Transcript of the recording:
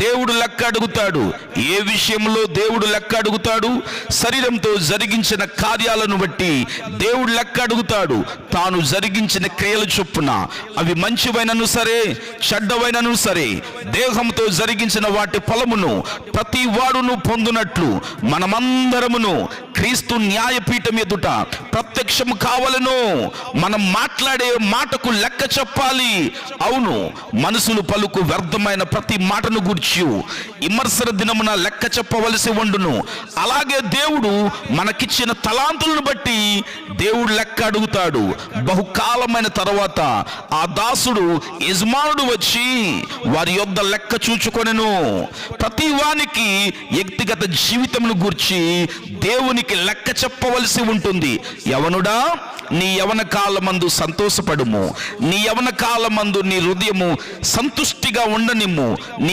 దేవుడు లెక్క అడుగుతాడు. ఏ విషయంలో దేవుడు లెక్క అడుగుతాడు? శరీరంతో జరిగించిన కార్యాలను బట్టి దేవుడు లెక్క అడుగుతాడు. తాను జరిగించిన క్రియల చొప్పున అవి మంచివైనను సరే చెడ్డవైనను సరే దేహంతో జరిగించిన వాటి ఫలమును ప్రతి వాడును పొందునట్లు మనమందరమును క్రీస్తు న్యాయపీఠం ఎదుట ప్రత్యక్షము కావలను. మనం మాట్లాడే మాటకు లెక్క చెప్పాలి. అవును మనసులు పలుకు వ్యర్థమైన ప్రతి మాటను గూర్చి విమర్శన దినమున లెక్క చెప్పవలసి ఉండును అలాగే దేవుడు మనకిచ్చిన తలాంతులను బట్టి దేవుడు లెక్క అడుగుతాడు. బహుకాలమైన తర్వాత ఆ దాసుడు యజమానుడు వచ్చి వారి యొద్ద లెక్క చూచుకొనెను. ప్రతి వానికి వ్యక్తిగత జీవితమును గూర్చి దేవునికి లెక్క చెప్పవలసి ఉంటుంది. యవనుడా నీ యవన కాలమందు సంతోషపడుము. నీ యవన కాలమందు నీ హృదయము సంతుష్టిగా ఉండనిమ్ము. నీ